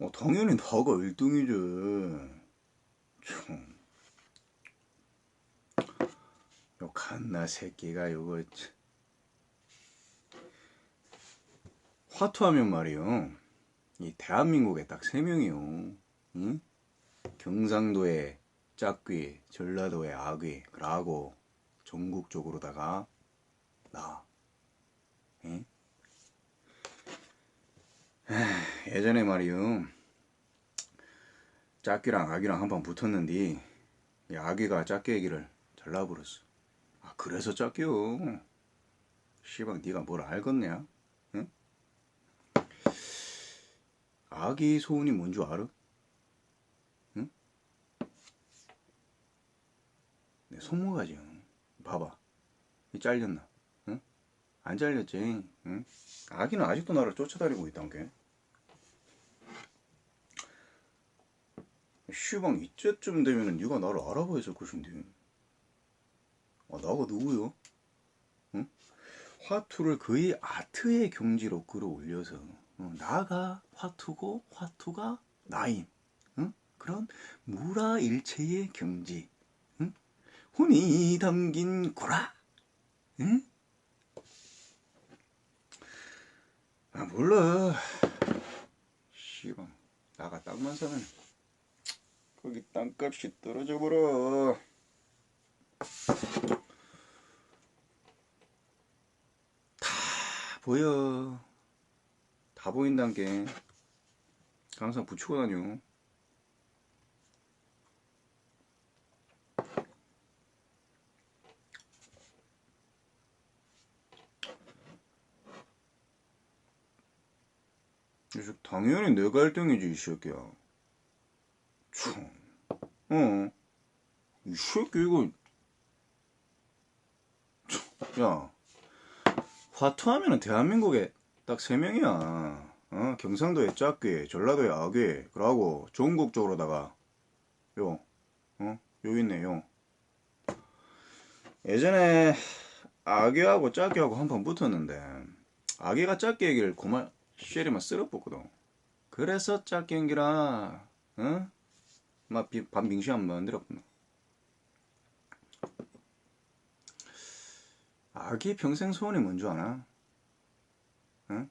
어, 당연히 나가 1등이지. 참. 요 갓나 새끼가 요거 참. 화투하면 말이요. 이 대한민국에 딱 세 명이요. 응? 경상도에 짝귀, 전라도에 아귀, 그러고 전국적으로다가 나. 응? 에휴, 예전에 말이요. 짝귀랑 아귀랑 한번 붙었는데 이 아귀가 짝귀 얘기를 잘라버렸어. 아 그래서 짝귀요. 씨방 네가 뭘 알겠냐? 응? 아기 소원이 뭔 줄 알아? 응? 내 손모가지. 응? 봐봐. 이 잘렸나? 응? 안 잘렸지. 응? 아기는 아직도 나를 쫓아다니고 있단 게. 시방 이때쯤 되면은 네가 나를 알아봐야 것인데. 아 나가 누구요? 응? 화투를 거의 아트의 경지로 끌어올려서 어, 나가 화투고 화투가 나임 응? 그런 무라일체의 경지 응? 혼이 담긴 구라 응? 아 몰라 씨발 나가 땅만 사면 거기 땅값이 떨어져 버려. 다 보여. 다 보인단 게 항상 붙이고 다녀. 당연히 내가 1등이지 이 새끼야 참 어. 이 새끼 이거 참, 야 화투하면은 대한민국에 딱 세 명이야 어? 경상도에 짝귀 전라도에 아귀 그러고 전국 쪽으로다가 요 어? 요 있네 요 예전에 아귀하고 짝귀하고 한판 붙었는데 아귀가 짝귀 얘기를 그만 쉐리만 쓸어붙거든 그래서 짝귀 연기라 어? 막 반빙시 한번 만들었구나 아기 평생 소원이 뭔 줄 아나? 응?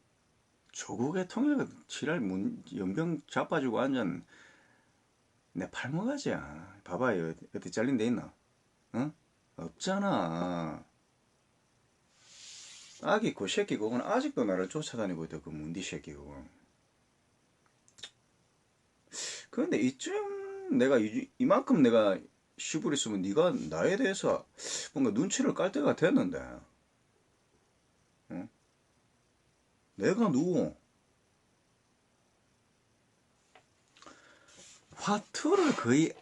조국의 통일 지랄 문, 연병 자빠지고 앉은 내 팔목아지야. 봐봐, 요 어디 잘린 데 있나? 응? 없잖아. 아기 그 새끼 그건 아직도 나를 쫓아다니고 있다 그 문디 새끼 그거. 그런데 이쯤 내가 이, 이만큼 내가 시부리 쓰면 네가 나에 대해서 뭔가 눈치를 깔 때가 됐는데 응? 내가 누구 화투를 거의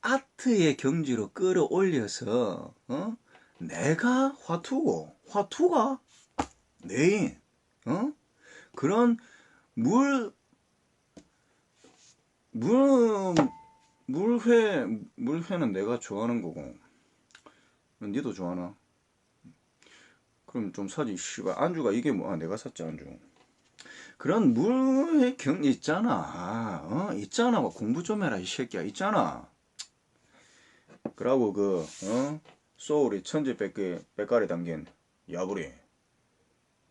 아트의 경지로 끌어올려서 어? 내가 화투고 화투가 내인 어? 그런 물 물, 물회, 물회는 내가 좋아하는 거고. 니도 좋아하나? 그럼 좀 사지, 씨발. 안주가 이게 뭐야? 내가 샀지, 안주. 그런 물회 경 있잖아. 어? 있잖아. 뭐 공부 좀 해라, 이 새끼야. 있잖아. 그러고 그, 어? 소울이 천지 뺏기, 뺏가리 담긴 야부리.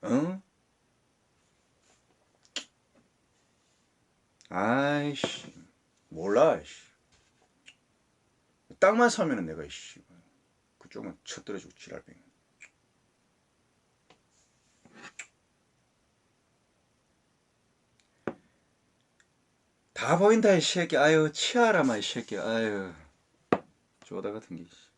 어? 아이씨 몰라 씨. 땅만 사면은 내가 씨 그쪽은 쳐들어주고 지랄병 다 보인다 이 새끼. 아유 치아라마 이 새끼. 아유 쪼다 같은 게 씨.